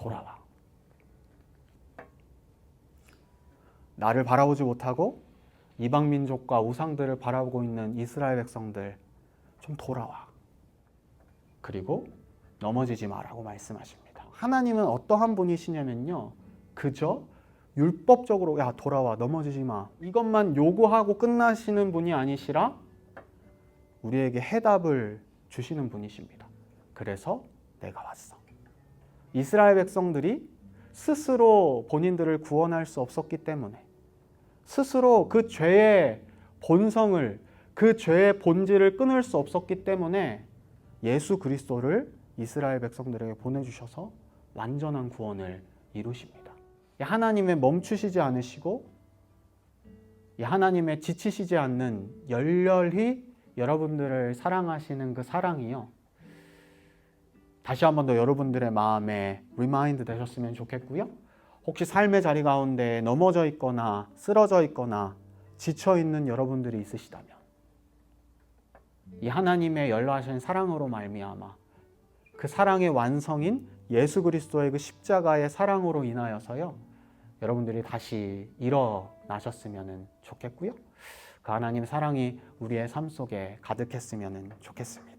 돌아와. 나를 바라보지 못하고 이방 민족과 우상들을 바라보고 있는 이스라엘 백성들 좀 돌아와. 그리고 넘어지지 마라고 말씀하십니다. 하나님은 어떠한 분이시냐면요. 그저 율법적으로 야 돌아와 넘어지지 마 이것만 요구하고 끝나시는 분이 아니시라 우리에게 해답을 주시는 분이십니다. 그래서 내가 왔어. 이스라엘 백성들이 스스로 본인들을 구원할 수 없었기 때문에 스스로 그 죄의 본성을 그 죄의 본질을 끊을 수 없었기 때문에 예수 그리스도를 이스라엘 백성들에게 보내주셔서 완전한 구원을 이루십니다. 이 하나님의 멈추시지 않으시고 이 하나님의 지치시지 않는 열렬히 여러분들을 사랑하시는 그 사랑이요. 다시 한번 더 여러분들의 마음에 리마인드 되셨으면 좋겠고요. 혹시 삶의 자리 가운데 넘어져 있거나 쓰러져 있거나 지쳐 있는 여러분들이 있으시다면 이 하나님의 열라하신 사랑으로 말미암아 그 사랑의 완성인 예수 그리스도의 그 십자가의 사랑으로 인하여서요. 여러분들이 다시 일어나셨으면 좋겠고요. 그 하나님 사랑이 우리의 삶 속에 가득했으면 좋겠습니다.